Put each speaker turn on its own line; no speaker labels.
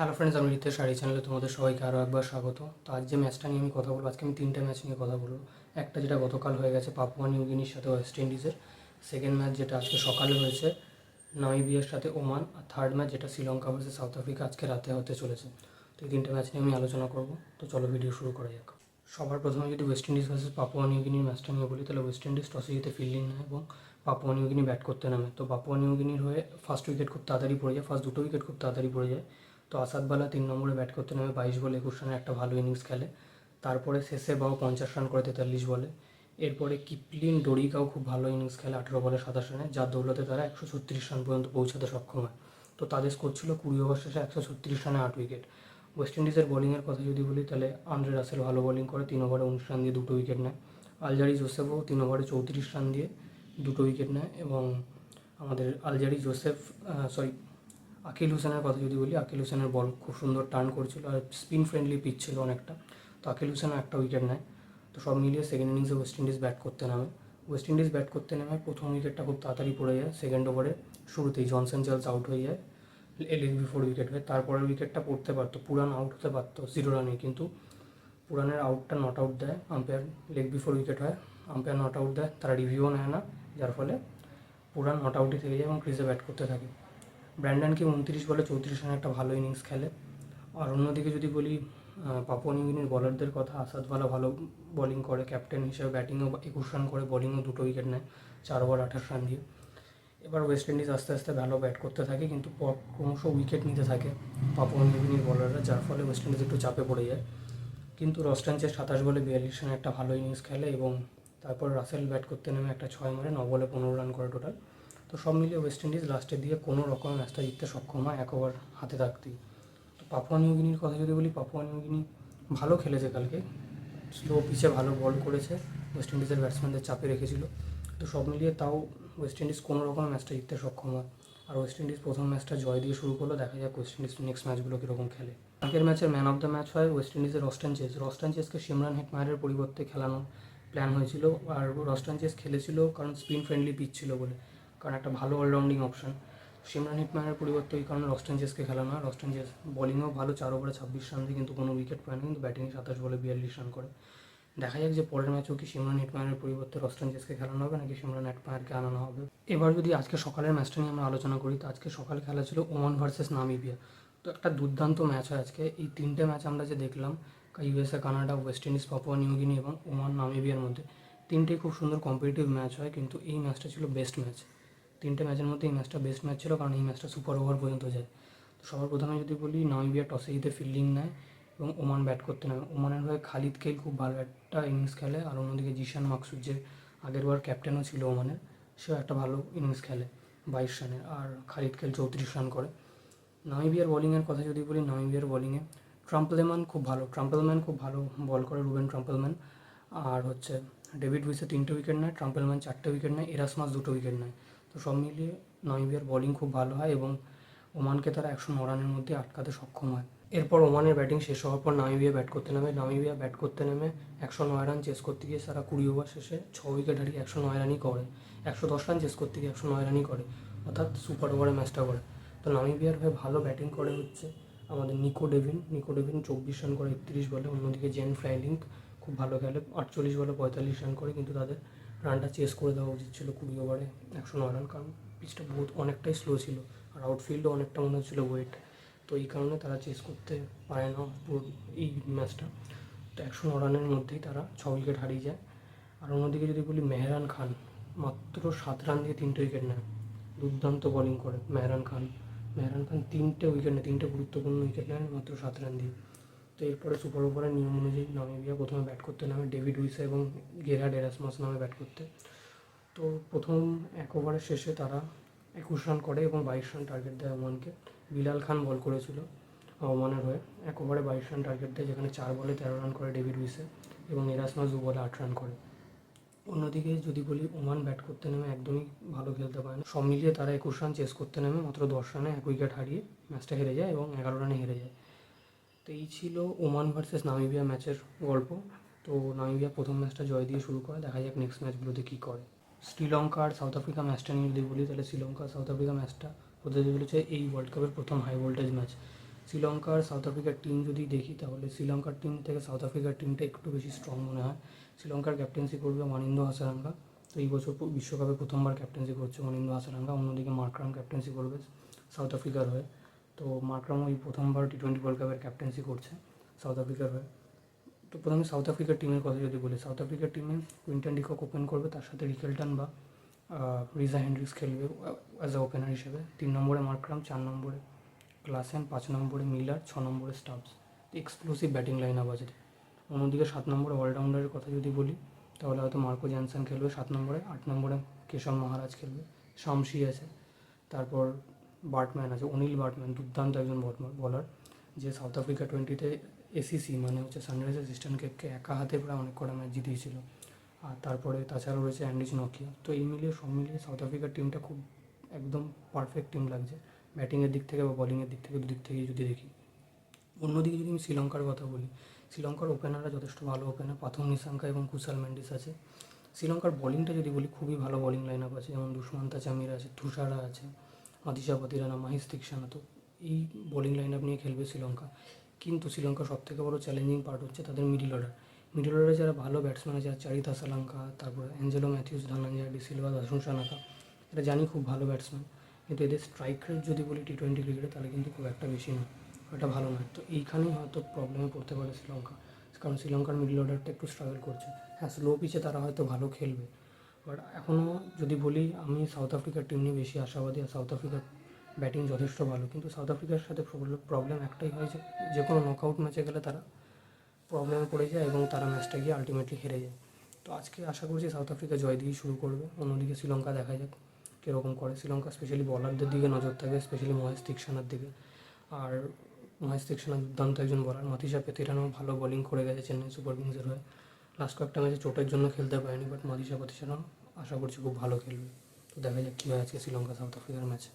Hello friends আমি রিতেশ শাড়ি চ্যানেলে তোমাদের সবাইকে আরও একবার স্বাগত। তো আজ যে ম্যাচটা নিয়ে আমি কথা বলব। আজকে আমি তিনটে ম্যাচ নিয়ে কথা বলব। একটা যেটা গতকাল হয়ে গেছে পাপুয়া নিউগিনির সাথে ওয়েস্ট ইন্ডিজের সেকেন্ড ম্যাচ যেটা আজকে সকালে হয়েছে নামিবিয়ার সাথে ওমান আর থার্ড ম্যাচ যেটা শ্রীলঙ্কা ভার্সেস সাউথ আফ্রিকা আজকে রাতে হতে চলেছে। তো এই তিনটে ম্যাচ নিয়ে আমি আলোচনা করব। তো চলো ভিডিও শুরু করা যাক। সবার প্রথমে যদি ওয়েস্ট ইন্ডিজ ভার্সেস পাপুয়া নিউগিনির ম্যাচটা নিয়ে বলি, তাহলে ওয়েস্ট ইন্ডিজ টসে জিতে ফিল্ডিং নেয় এবং পাপুয়া নিউগিনি ব্যাট করতে নামে। তো পাপুয়া নিউগিনির হয়ে ফার্স্ট উইকেট খুব তাড়াতাড়ি পড়ে যায় ফার্স্ট দুটো উইকেট খুব তাড়াতাড়ি পড়ে যায়। তো আসাদবালা তিন নম্বরে ব্যাট করতে নামে বাইশ বলে একুশ রানের একটা ভালো ইনিংস খেলে। তারপরে শেষে বাবু পঞ্চাশ রান করে তেতাল্লিশ বলে। এরপরে কিপলিন ডোরিকাও খুব ভালো ইনিংস খেলে আঠেরো বলে সাতাশ রানে যার দৌলতে তারা একশো ছত্রিশ রান পর্যন্ত পৌঁছাতে সক্ষম হয়। তো তাদের স্কোর ছিল কুড়ি ওভার শেষে একশো ছত্রিশ রানে আট উইকেট ওয়েস্ট ইন্ডিজের বোলিংয়ের কথা যদি বলি, তাহলে আন্দ্রে রাসেল ভালো বোলিং করে, তিন ওভারে উনিশ রান দিয়ে দুটো উইকেট নেয়। আলজারি জোসেফও তিন ওভারে চৌত্রিশ রান দিয়ে দুটো উইকেট নেয় এবং আমাদের আলজারি জোসেফ সরি আকিল হোসেনের কথা যদি বলি, আকিল হোসেনের বল খুব সুন্দর টার্ন করছিল আর স্পিন ফ্রেন্ডলি পিচ ছিল অনেকটা। তো আকিল হোসেনও একটা উইকেট নেয়। তো সব মিলিয়ে সেকেন্ড ইনিংসে ওয়েস্ট ইন্ডিজ ব্যাট করতে নামে। ওয়েস্ট ইন্ডিজ ব্যাট করতে নামে, প্রথম উইকেটটা খুব তাড়াতাড়ি পড়ে যায়। সেকেন্ড ওভারে শুরুতেই জনসন চার্লস আউট হয়ে যায় এলেন বিফোর উইকেট হয়ে। তারপরের উইকেটটা পড়তে পারতো, পুরান আউট হতে পারতো জিরো রানে কিন্তু পুরানের আউটটা নট আউট দেয়। আম্পায়ার লেগ বিফোর উইকেট হয়। আম্পায়ার নট আউট দেয়, তারা রিভিউও নেয় না। যার ফলে পুরান নট আউটই থেকে যায় এবং ক্রিজে ব্যাট করতে থাকে। ব্র্যান্ডনকে উনত্রিশ বলে চৌত্রিশ রানে একটা ভালো ইনিংস খেলে। আর অন্যদিকে যদি বলি পাপুয়া নিউগিনির বলারদের কথা আসাদওয়ালা ভালো বোলিং করে ক্যাপ্টেন হিসেবে ব্যাটিংও একুশ রান করে বোলিংও দুটো উইকেট নেয়, চার ওভার আঠাশ রান দিয়ে। এবার ওয়েস্ট ইন্ডিজ আস্তে আস্তে ভালো ব্যাট করতে থাকে, কিন্তু ক্রমশ উইকেট নিতে থাকে পাপুয়া নিউগিনির বলাররা যার ফলে ওয়েস্ট ইন্ডিজ একটু চাপে পড়ে যায়। কিন্তু রস্টানচেস সাতাশ বলে বিয়াল্লিশ রানে একটা ভালো ইনিংস খেলে এবং তারপর রাসেল ব্যাট করতে নেমে একটা ছয় মারে ন বলে পনেরো রান করে টোটাল তো সব মিলিয়ে ওয়েস্ট ইন্ডিজ লাস্টের দিকে কোনো রকম ম্যাচটা জিততে সক্ষম হয় এক ওভার হাতে থাকতেই। তো পাপুয়া নিউগিনির কথা যদি বলি পাপুয়া নিউগিনি ভালো খেলেছে কালকে। স্লো পিচে ভালো বল করেছে। ওয়েস্ট ইন্ডিজের ব্যাটসম্যানদের চাপে রেখেছিল। তো সব মিলিয়ে তাও ওয়েস্ট ইন্ডিজ কোনো রকম ম্যাচটা জিততে সক্ষম হয়। আর ওয়েস্ট ইন্ডিজ প্রথম ম্যাচটা জয় দিয়ে শুরু করল, দেখা যাক ওয়েস্ট ইন্ডিজ নেক্সট ম্যাচগুলো কীরকম খেলে। আগের ম্যাচের ম্যান অফ দ্য ম্যাচ হয় ওয়েস্ট ইন্ডিজের রস্টান চেস রস্টান চেসকে সিমরান হেটমায়ারের পরিবর্তে খেলানোর প্ল্যান হয়েছিল। আর রস্টান চেস খেলেছিল কারণ স্পিন ফ্রেন্ডলি পিচ ছিল বলে। কারণ একটা ভালো অলরাউন্ডিং অপশন সিমরান হিটম্যানের পরিবর্তে ওই কারণে রস্টান চেসকে খেলানো হয় রস্টান চেস বোলিংও ভালো, চার ওভারে ছাব্বিশ রান দিয়ে কিন্তু কোনো উইকেট পায় না কিন্তু ব্যাটিংয়ে সাতাশ বলে বিয়াল্লিশ রান করে। দেখা যাক যে পরের ম্যাচেও কি সিমরান হিটম্যানের পরিবর্তে রস্টান চেসকে খেলানো হবে, নাকি সিমরান হিটম্যানকে আনানো হবে। এবার যদি আজকে সকালের ম্যাচটা নিয়ে আমরা আলোচনা করি, তো আজকে সকালে খেলা ছিল ওমান ভার্সেস নামিবিয়া। তো একটা দুর্দান্ত ম্যাচ হয় আজকে। এই তিনটে ম্যাচ আমরা যে দেখলাম USA Canada West Indies Papua New Guinea এবং ওমান, নামিবিয়ার মধ্যে, তিনটেই খুব সুন্দর কম্পিটিটিভ ম্যাচ হয়, কিন্তু এই ম্যাচটা ছিল বেস্ট ম্যাচ তিনটে ম্যাচের মধ্যে এই ম্যাচটা বেস্ট ম্যাচ ছিল, কারণ এই ম্যাচটা সুপার ওভার পর্যন্ত যায়। তো সবার প্রথমে যদি বলি, নামিবিয়া টসে জিতে ফিল্ডিং নেয় এবং ওমান ব্যাট করতে নেয়। ওমানের হয়ে খালিদ খেল খুব ভালো একটা ইনিংস খেলে, আর অন্যদিকে জিশান মাকসুদ যে আগের বার ক্যাপ্টেনও ছিল ওমানের, সেও একটা ভালো ইনিংস খেলে বাইশ রানের আর খালিদ খেল চৌত্রিশ রান করে। নামিবিয়ার বোলিংয়ের কথা যদি বলি, নামিবিয়ার বোলিংয়ে ট্রাম্পলেম্যান খুব ভালো ট্রাম্পলম্যান খুব ভালো বল করে রুবেন ট্রাম্পলম্যান আর হচ্ছে ডেভিড উইসে তিনটে উইকেট নেয় ট্রাম্পলম্যান চারটে উইকেট নেয় এরাসমাস দুটো উইকেট নেয়। তো সব মিলিয়ে নামিবিয়ার বোলিং খুব ভালো হয় এবং ওমানকে তারা একশো ন রানের মধ্যে আটকাতে সক্ষম হয়। এরপর ওমানের ব্যাটিং শেষ হওয়ার পর নামিবিয়া ব্যাট করতে নামে। নামিবিয়া ব্যাট করতে নেমে একশো নয় রান চেস করতে গিয়ে তারা কুড়ি ওভার শেষে ছ উইকেট হারিয়ে একশো নয় রানই করে। একশো দশ রান চেস করতে গিয়ে একশো নয় রানই করে। অর্থাৎ সুপার ওভারে ম্যাচটা করে। তো নামিবিয়ার হয়ে ভালো ব্যাটিং করে হচ্ছে আমাদের নিকো ডেভিন। নিকো ডেভিন চব্বিশ রান করে একত্রিশ বলে। অন্যদিকে জেন ফ্রাইলিং খুব ভালো খেলে। আটচল্লিশ বলে পঁয়তাল্লিশ রান করে। কিন্তু তাদের রানটা চেস করে দেওয়া উচিত ছিল কুড়ি ওভারে একশো নয় রান কারণ পিচটা বহুত অনেকটাই স্লো ছিল আর আউটফিল্ডও অনেকটা মনে হচ্ছিল ওয়েট তো এই কারণে তারা চেস করতে পারে না পুরো এই ম্যাচটা তো একশো ন রানের মধ্যেই তারা ছ উইকেট হারিয়ে যায়। আর অন্যদিকে যদি বলি মেহরান খান, মাত্র সাত রান দিয়ে তিনটে উইকেট নেয়। দুর্দান্ত বোলিং করে মেহরান খান। মেহরান খান তিনটে উইকেট নেয়, তিনটে গুরুত্বপূর্ণ উইকেট নেন মাত্র সাত রান দিয়ে। তো এরপরে সুপার ওভারের নিয়ম অনুযায়ী নামিবিয়া প্রথমে ব্যাট করতে নামে ডেভিড উইসা এবং গেরা ডেরাসমাস নামে ব্যাট করতে। তো প্রথম এক ওভারের শেষে তারা একুশ রান করে এবং বাইশ রান টার্গেট দেয় ওমানকে। বিলাল খান বল করেছিল ওমানের হয়ে। এক ওভারে বাইশ রান টার্গেট দেয় যেখানে চার বলে তেরো রান করে ডেভিড উইসে এবং এরাসমাস দু বলে আট রান করে। অন্যদিকে যদি বলি ওমান ব্যাট করতে নেমে একদমই ভালো খেলতে পারে না। সব মিলিয়ে তারা একুশ রান চেস করতে নেমে মাত্র দশ রানে এক উইকেট হারিয়ে ম্যাচটা হেরে যায় এবং এগারো রানে হেরে যায়। তো এই ছিল ওমান ভার্সেস নামিবিয়া ম্যাচের গল্প। তো নামিবিয়া প্রথম ম্যাচটা জয় দিয়ে শুরু করে, দেখা যাক নেক্সট ম্যাচগুলোতে কী করে। শ্রীলঙ্কা আর সাউথ আফ্রিকা ম্যাচটা নিয়ে যদি বলি, তাহলে শ্রীলঙ্কা সাউথ আফ্রিকা ম্যাচটা হতে চলেছে এই ওয়ার্ল্ড কাপের প্রথম হাই ভোল্টেজ ম্যাচ শ্রীলঙ্কার সাউথ আফ্রিকার টিম যদি দেখি, তাহলে শ্রীলঙ্কার টিম থেকে সাউথ আফ্রিকার টিমটা একটু বেশি স্ট্রং মনে হয়। শ্রীলঙ্কার ক্যাপ্টেন্সি করবে মানিন্দ হাসারাঙ্গা। তো এই বছর বিশ্বকাপে প্রথমবার ক্যাপ্টেন্সি করছে মানিন্দ হাসারাঙ্গা। অন্যদিকে মার্করাম ক্যাপ্টেন্সি করবে সাউথ আফ্রিকার হয়ে। তো মার্করাম ওই প্রথমবার টি টোয়েন্টি ওয়ার্ল্ড কাপের ক্যাপ্টেন্সি করছে সাউথ আফ্রিকার হয়ে। তো প্রথমে সাউথ আফ্রিকার টিমের কথা যদি বলি সাউথ আফ্রিকার টিমে কুইন্টন ডিকক ওপেন করবে, তার সাথে রিকেলটন বা রিজা হেন্ড্রিক্স খেলবে অ্যাজ এ ওপেনার হিসেবে। তিন নম্বরে মার্করাম, চার নম্বরে ক্লাসেন পাঁচ নম্বরে মিলার ছ নম্বরে Stubbs exclusive batting line up আছে। অন্যদিকে সাত নম্বরে অলরাউন্ডারের কথা যদি বলি, তাহলে হয়তো মার্কো জ্যানসন খেলবে সাত নম্বরে, আট নম্বরে কেশব মহারাজ খেলবে। শামসি আছে। তারপর বার্টম্যান আছে, অনিল বার্টম্যান, দুর্দান্ত একজন বলার যে সাউথ আফ্রিকা টোয়েন্টিতে এসিসি মানে হচ্ছে সানরাইজার্স ইস্টার্ন কেপকে একা হাতে প্রায় অনেক কটা ম্যাচ জিতিয়েছিল আর তারপরে তাছাড়াও রয়েছে অ্যান্ডিজ নকিয়া তো এই মিলিয়ে সব মিলিয়ে সাউথ আফ্রিকার টিমটা খুব একদম পারফেক্ট টিম লাগছে। ব্যাটিংয়ের দিক থেকে বা বলিংয়ের দিক থেকে, দুদিক থেকেই যদি দেখি। অন্যদিকে যদি আমি শ্রীলঙ্কার কথা বলি, শ্রীলঙ্কার ওপেনাররা যথেষ্ট ভালো ওপেনার পাথম নিশাঙ্কা এবং কুশাল মেন্ডিস আছে। শ্রীলঙ্কার বোলিংটা যদি বলি, খুবই ভালো বোলিং লাইন আপ আছে। যেমন দুষ্মন্তা চামিরা আছে, তুষারা আছে। মাদিশা পাতিরানা মাহিস তিকসানা তো এই বোলিং লাইন আপ নিয়ে খেলবে শ্রীলঙ্কা। কিন্তু শ্রীলঙ্কার সবথেকে বড় চ্যালেঞ্জিং পার্ট হচ্ছে তাদের মিডিল অর্ডার মিডিল অর্ডারে যারা ভালো ব্যাটসম্যান আছে চারিতা সালাঙ্কা তারপর অ্যাঞ্জেলো ম্যাথিউস, ধনঞ্জয় ডি সিলভা, দাসুন সানাকা এটা জানি খুব ভালো ব্যাটসম্যান কিন্তু এদের স্ট্রাইক রেট যদি বলি টি টোয়েন্টি ক্রিকেটে তাহলে কিন্তু খুব একটা বেশি না। এটা ভালো নয় তো এইখানেই হয়তো প্রবলেমে পড়তে পারে শ্রীলঙ্কা। কারণ শ্রীলঙ্কার মিডল অর্ডারটা একটু স্ট্রাগল করছে। হ্যাঁ স্লো পিচে তারা হয়তো ভালো খেলবে। বাট এখনও যদি বলি, আমি সাউথ আফ্রিকার টিম নিয়ে বেশি আশাবাদী আর সাউথ আফ্রিকার ব্যাটিং যথেষ্ট ভালো। কিন্তু সাউথ আফ্রিকার সাথে প্রবলেম একটাই হয় যে যে কোনো নকআউট ম্যাচে গেলে তারা প্রবলেমে পড়ে যায় এবং তারা ম্যাচটা গিয়ে আলটিমেটলি হেরে যায়। তো আজকে আশা করছি সাউথ আফ্রিকা জয় দিয়ে শুরু করবে। অন্যদিকে শ্রীলঙ্কা দেখা যাক কীরকম করে। শ্রীলঙ্কা স্পেশালি বলারদের দিকে নজর থাকবে স্পেশালি মহেশ তিকসানার দিকে। আর মহেশ তিকসানা দুর্দান্ত একজন বলার মাতিসা পেতিরানো ভালো বোলিং করে গেছে চেন্নাই সুপার কিংসের হয়ে। লাস্ট কয়েকটা ম্যাচে চোটের জন্য খেলতে পারেনি বাট মাদিসা প্রতিষ্ঠান আশা করছি খুব ভালো খেলবে। তো দেখা যাক কী হয় আজকে শ্রীলঙ্কা সাউথ আফ্রিকার ম্যাচে